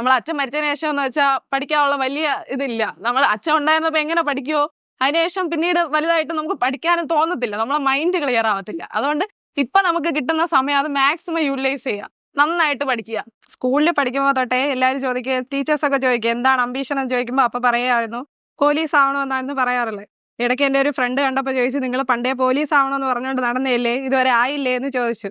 നമ്മൾ അച്ഛൻ മരിച്ചതിന് ശേഷം എന്ന് വെച്ചാൽ പഠിക്കാനുള്ള വലിയ ഇതില്ല. നമ്മൾ അച്ഛൻ ഉണ്ടായിരുന്നപ്പോൾ എങ്ങനെ പഠിക്കുമോ അതിനുശേഷം പിന്നീട് വലുതായിട്ട് നമുക്ക് പഠിക്കാനും തോന്നത്തില്ല. നമ്മളെ മൈൻഡ് ക്ലിയർ ആവത്തില്ല. അതുകൊണ്ട് ഇപ്പൊ നമുക്ക് കിട്ടുന്ന സമയം അത് മാക്സിമം യൂട്ടിലൈസ് ചെയ്യുക നന്നായിട്ട് പഠിക്കുക. സ്കൂളിൽ പഠിക്കുമ്പോൾ തൊട്ടേ എല്ലാവരും ചോദിക്കുക ടീച്ചേഴ്സ് ഒക്കെ ചോദിക്കുക എന്താണ് അംബീഷൻ എന്ന് ചോദിക്കുമ്പോൾ അപ്പൊ പറയാമായിരുന്നു പോലീസ് ആവണോ എന്നായിരുന്നു പറയാറുള്ളത് ഇടയ്ക്ക് എന്റെ ഒരു ഫ്രണ്ട് കണ്ടപ്പോൾ ചോദിച്ചു നിങ്ങൾ പണ്ടേ പോലീസ് ആവണമെന്ന് പറഞ്ഞുകൊണ്ട് നടന്നില്ലേ? ഇതുവരെ ആയില്ലേ എന്ന് ചോദിച്ചു.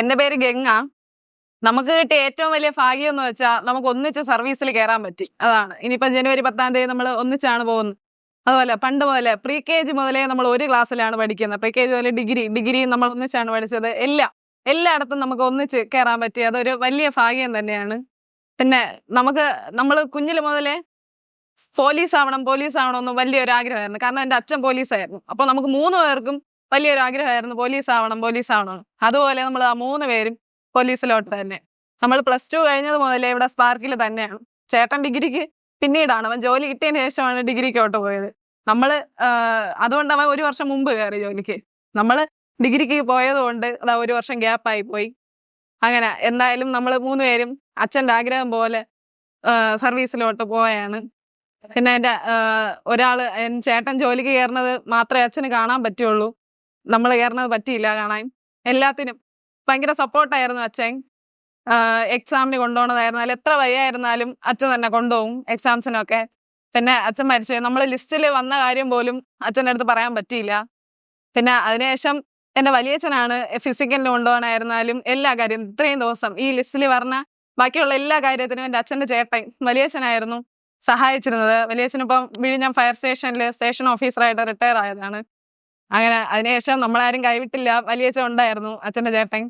എന്റെ പേര് ഗംഗ. നമുക്ക് കിട്ടിയ ഏറ്റവും വലിയ ഭാഗ്യം എന്ന് വെച്ചാൽ നമുക്ക് ഒന്നിച്ച് സർവീസിൽ കയറാൻ പറ്റി. അതാണ്. ഇനിയിപ്പം ജനുവരി പത്താം തീയതി നമ്മൾ ഒന്നിച്ചാണ് പോകുന്നത്. അതുപോലെ പണ്ട് മുതലേ പ്രീ കെ ജി മുതലേ നമ്മൾ ഒരു ക്ലാസ്സിലാണ് പഠിക്കുന്നത്. പ്രീ കെ ജി മുതലേ ഡിഗ്രി ഡിഗ്രി നമ്മൾ ഒന്നിച്ചാണ് പഠിച്ചത്. എല്ലാം എല്ലായിടത്തും നമുക്ക് ഒന്നിച്ച് കയറാൻ പറ്റി. അതൊരു വലിയ ഭാഗ്യം തന്നെയാണ്. പിന്നെ നമുക്ക് നമ്മൾ കുഞ്ഞിൽ മുതലേ പോലീസ് ആവണം പോലീസ് ആവണം എന്ന് വലിയൊരു ആഗ്രഹമായിരുന്നു കാരണം എന്റെ അച്ഛൻ പോലീസായിരുന്നു. അപ്പോൾ നമുക്ക് മൂന്ന് പേർക്കും വലിയൊരു ആഗ്രഹമായിരുന്നു പോലീസ് ആവണം പോലീസ് ആവണം അതുപോലെ നമ്മൾ ആ മൂന്ന് പേരും പോലീസിലോട്ട് തന്നെ. നമ്മൾ പ്ലസ് ടു കഴിഞ്ഞത് മുതലേ ഇവിടെ സ്പാർക്കിൽ തന്നെയാണ്. ചേട്ടൻ ഡിഗ്രിക്ക് പിന്നീടാണ്. അവൻ ജോലി കിട്ടിയതിന് ശേഷമാണ് ഡിഗ്രിക്കോട്ട് പോയത്. നമ്മൾ അതുകൊണ്ട് അവൻ ഒരു വർഷം മുമ്പ് കയറി ജോലിക്ക്. നമ്മൾ ഡിഗ്രിക്ക് പോയതുകൊണ്ട് അതാ ഒരു വർഷം ഗ്യാപ്പായി പോയി. അങ്ങനെ എന്തായാലും നമ്മൾ മൂന്ന് പേരും അച്ഛന്റെ ആഗ്രഹം പോലെ സർവീസിലോട്ട് പോയാണ്. പിന്നെ എന്റെ ഒരാൾ ചേട്ടൻ ജോലിക്ക് കയറുന്നത് മാത്രമേ അച്ഛന് കാണാൻ പറ്റുള്ളൂ. നമ്മൾ കയറുന്നത് പറ്റിയില്ല കാണാൻ. എല്ലാത്തിനും. ഭയങ്കര സപ്പോർട്ടായിരുന്നു അച്ഛൻ. എക്സാമിന് കൊണ്ടുപോകണതായിരുന്നാലും എത്ര വയ്യായിരുന്നാലും അച്ഛൻ തന്നെ കൊണ്ടുപോകും എക്സാംസിനൊക്കെ. പിന്നെ അച്ഛൻ മരിച്ചു. നമ്മൾ ലിസ്റ്റിൽ വന്ന കാര്യം പോലും അച്ഛന്റെ അടുത്ത് പറയാൻ പറ്റിയില്ല. പിന്നെ അതിനുശേഷം എന്റെ വലിയച്ഛനാണ് ഫിസിക്കലിന് കൊണ്ടുപോകാനായിരുന്നാലും എല്ലാ കാര്യം ഇത്രയും ദിവസം ഈ ലിസ്റ്റിൽ പറഞ്ഞ ബാക്കിയുള്ള എല്ലാ കാര്യത്തിനും എന്റെ അച്ഛന്റെ ചേട്ടൻ വലിയച്ഛനായിരുന്നു സഹായിച്ചിരുന്നത്. വലിയച്ഛനിപ്പം വിഴിഞ്ഞം ഫയർ സ്റ്റേഷനിൽ സ്റ്റേഷൻ ഓഫീസറായിട്ട് റിട്ടയർ ആയതാണ്. അങ്ങനെ അതിനുശേഷം നമ്മളാരും കൈവിട്ടില്ല. വലിയച്ഛൻ ഉണ്ടായിരുന്നു അച്ഛന്റെ ചേട്ടൻ.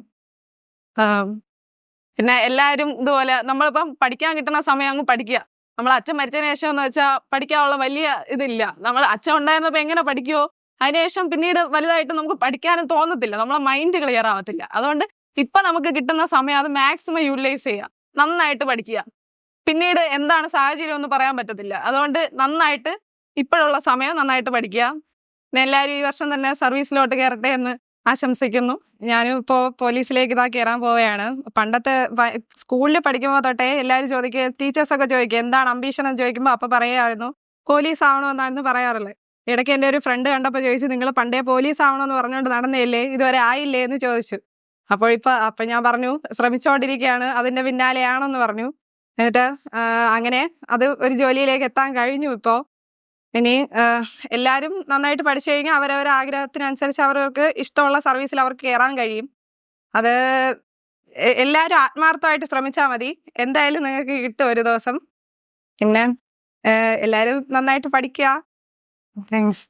പിന്നെ എല്ലാവരും ഇതുപോലെ നമ്മളിപ്പം പഠിക്കാൻ കിട്ടുന്ന സമയം അങ്ങ് പഠിക്കുക. നമ്മൾ അച്ഛൻ മരിച്ചതിന് ശേഷം എന്ന് വെച്ചാൽ പഠിക്കാനുള്ള വലിയ ഇതില്ല. നമ്മൾ അച്ഛൻ ഉണ്ടായിരുന്നപ്പോൾ എങ്ങനെ പഠിക്കുമോ അതിനുശേഷം പിന്നീട് വലുതായിട്ട് നമുക്ക് പഠിക്കാനും തോന്നത്തില്ല. നമ്മളെ മൈൻഡ് ക്ലിയർ ആവത്തില്ല. അതുകൊണ്ട് ഇപ്പൊ നമുക്ക് കിട്ടുന്ന സമയം അത് മാക്സിമം യൂട്ടിലൈസ് ചെയ്യുക. നന്നായിട്ട് പഠിക്കുക. പിന്നീട് എന്താണ് സാഹചര്യം ഒന്നും പറയാൻ പറ്റത്തില്ല. അതുകൊണ്ട് നന്നായിട്ട് ഇപ്പോഴുള്ള സമയം നന്നായിട്ട് പഠിക്കുക. എല്ലാവരും ഈ വർഷം തന്നെ സർവീസിലോട്ട് കയറട്ടെ എന്ന് ആശംസിക്കുന്നു. ഞാനും ഇപ്പോൾ പോലീസിലേക്ക് ഇതാ കയറാൻ പോവുകയാണ്. പണ്ടത്തെ സ്കൂളിൽ പഠിക്കുമ്പോൾ തൊട്ടേ എല്ലാവരും ചോദിക്കുക ടീച്ചേഴ്സൊക്കെ ചോദിക്കുക എന്താണ് അംബീഷൻ എന്ന് ചോദിക്കുമ്പോൾ അപ്പോൾ പറയാമായിരുന്നു പോലീസ് ആവണമെന്നായിരുന്നു പറയാറുള്ളത് ഇടയ്ക്ക് എന്റെ ഒരു ഫ്രണ്ട് കണ്ടപ്പോൾ ചോദിച്ചു നിങ്ങൾ പണ്ടേ പോലീസ് ആവണമെന്ന് പറഞ്ഞുകൊണ്ട് നടന്നില്ലേ? ഇതുവരെ ആയില്ലേ? എന്ന് ചോദിച്ചു. അപ്പോൾ ഇപ്പം അപ്പം ഞാൻ പറഞ്ഞു ശ്രമിച്ചുകൊണ്ടിരിക്കുകയാണ് അതിന്റെ പിന്നാലെയാണെന്ന് പറഞ്ഞു. എന്നിട്ട് അങ്ങനെ അത് ഒരു ജോലിയിലേക്ക് എത്താൻ കഴിഞ്ഞു ഇപ്പോൾ ഇനി എല്ലാവരും നന്നായിട്ട് പഠിച്ചു കഴിഞ്ഞാൽ അവരവരുടെ ആഗ്രഹത്തിനനുസരിച്ച് അവർക്ക് ഇഷ്ടമുള്ള സർവീസിൽ അവർക്ക് കയറാൻ കഴിയും. അത് എല്ലാവരും ആത്മാർത്ഥമായിട്ട് ശ്രമിച്ചാൽ മതി. എന്തായാലും നിങ്ങൾക്ക് കിട്ടും ഒരു ദിവസം. പിന്നെ എല്ലാവരും നന്നായിട്ട് പഠിക്കുക താങ്ക്സ്